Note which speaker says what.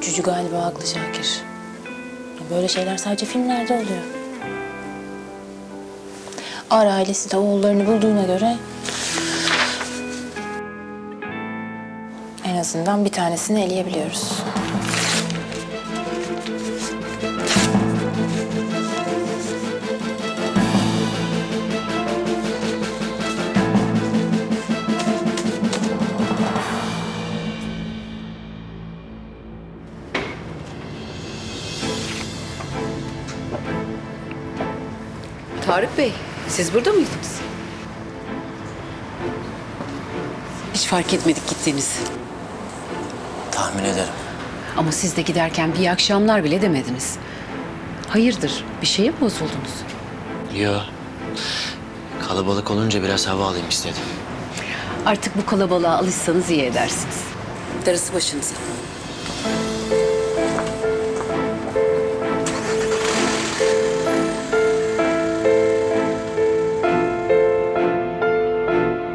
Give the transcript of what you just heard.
Speaker 1: Gücü galiba haklı Şakir. Böyle şeyler sadece filmlerde oluyor. Ar ailesi de oğullarını bulduğuna göre... En azından bir tanesini eleyebiliyoruz.
Speaker 2: Tarık Bey, siz burada mıydınız? Hiç fark etmedik gittiğinizi.
Speaker 3: Tahmin ederim.
Speaker 2: Ama siz de giderken bir iyi akşamlar bile demediniz. Hayırdır, bir şeye mi bozuldunuz?
Speaker 3: Yo. Kalabalık olunca biraz hava alayım istedim.
Speaker 2: Artık bu kalabalığa alışsanız iyi edersiniz. Darısı başınıza.